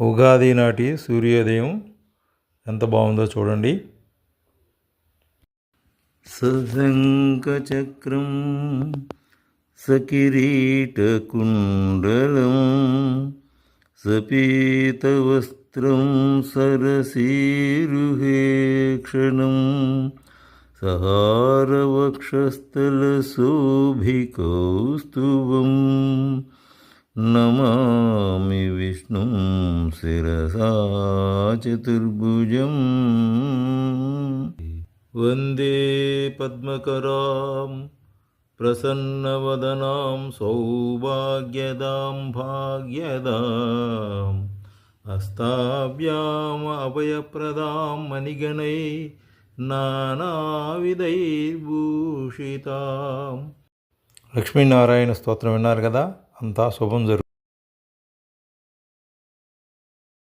ఉగాది నాటి సూర్యోదయం ఎంత బాగుందో చూడండి. సశంఖచక్రం సకిరీటకుండలం సపీతవస్త్రం సరసీరుహేక్షణం సహారవక్షస్థలశోభికౌస్తువం నమామి విష్ణు శిరసా చతుర్భుజం. వందే పద్మకరాం ప్రసన్నవదనాం సౌభాగ్యదాం భాగ్యదాం. హస్తాభ్యాం అభయప్రదాం మణిగణై నానావిధైర్భూషితాం. లక్ష్మీనారాయణ స్తోత్రం విన్నారు కదా? अंत शुभम ज़रूर